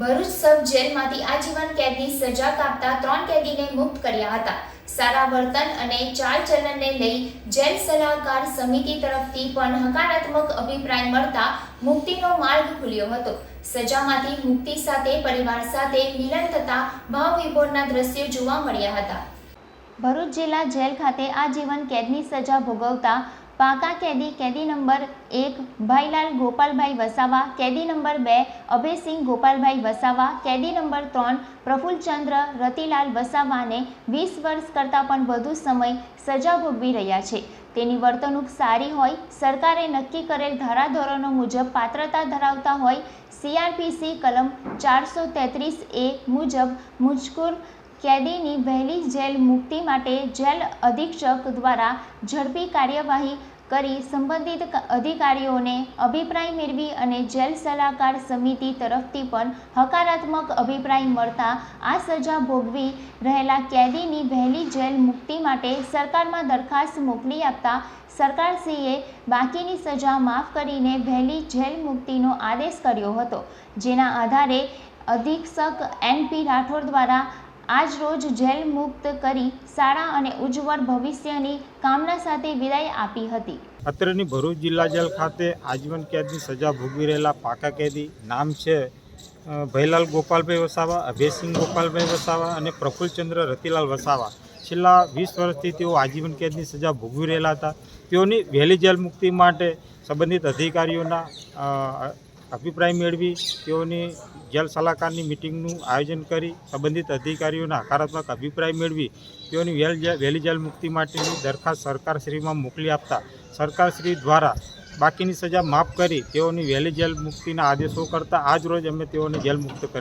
ભરૂચ સબ જેલમાંથી આજીવન કેદની સજા કાપતા ત્રણ કેદીને મુક્ત કર્યા હતા. સારા વર્તન અને ચાલ ચલણને લઈ જેલ સલાહકાર સમિતિ તરફથી પણ હકારાત્મક અભિપ્રાય મળતા મુક્તિનો માર્ગ ખુલ્યો હતો. સજામાંથી મુક્તિ સાથે પરિવાર સાથે મિલન થતા ભાવ વિભોરના દ્રશ્યો જોવા મળ્યા હતા. ભરૂચ જિલ્લા જેલ ખાતે આજીવન કેદની સજા ભોગવતા પાકા કેદી કેદી નંબર એક, ભાઈલાલ, ગોપાલભાઈ વસાવા. કેદી નંબર બે, અભયસિંહ, ગોપાલભાઈ વસાવા. કેદી નંબર ત્રણ પ્રફુલ્લચંદ્ર રતિલાલ વસાવાને વીસ વર્ષ કરતાં પણ વધુ સમય સજા ભોગવી રહ્યા છે. તેની વર્તણૂક સારી હોય, સરકારે નક્કી કરેલ ધારાધોરણો મુજબ પાત્રતા ધરાવતા હોય, સીઆરપીસી કલમ ચારસો તેત્રીસ એ મુજબ મુજકુર કેદીની વહેલી જેલ મુક્તિ માટે જેલ અધિક્ષક દ્વારા ઝડપી કાર્યવાહી કરી સંબંધિત અધિકારીઓને અભિપ્રાય મેળવી અને જેલ સલાહકાર સમિતિ તરફથી પણ હકારાત્મક અભિપ્રાય મળતા આ સજા ભોગવી રહેલા કેદીની વહેલી જેલ મુક્તિ માટે સરકારમાં દરખાસ્ત મોકલી આપતા સરકારશ્રીએ બાકીની સજા માફ કરીને વહેલી જેલ મુક્તિનો આદેશ કર્યો હતો, જેના આધારે અધિક્ષક એનપી રાઠોડ દ્વારા આજ રોજ જેલ મુક્ત કરી સારા અને ઉજ્જવળ ભવિષ્યની કામના સાથે વિદાય આપી હતી. અત્રેની ભરૂચ જિલ્લા જેલ ખાતે આજીવન કેદની સજા ભોગવી રહેલા પાકા કેદી નામ છે ભયલાલ ગોપાલભાઈ વસાવા, અભયસિંહ ગોપાલભાઈ વસાવા અને પ્રફુલ્લચંદ્ર રતિલાલ વસાવા. છેલ્લા વીસ વર્ષથી તેઓ આજીવન કેદની સજા ભોગવી રહેલા હતા. તેઓની વહેલી જેલ મુક્તિ માટે સંબંધિત અધિકારીઓના અભિપ્રાય મેળવી તેઓની જેલ સલાહકારની મિટિંગનું આયોજન કરી સંબંધિત અધિકારીઓના હકારાત્મક અભિપ્રાય મેળવી તેઓની વહેલ જેલ મુક્તિ માટેની દરખાસ્ત સરકારશ્રીમાં મોકલી આપતા સરકારશ્રી દ્વારા બાકીની સજા માફ કરી તેઓની વહેલી જેલ મુક્તિના આદેશો કરતા આજ રોજ અમે તેઓને જેલ મુક્ત કરી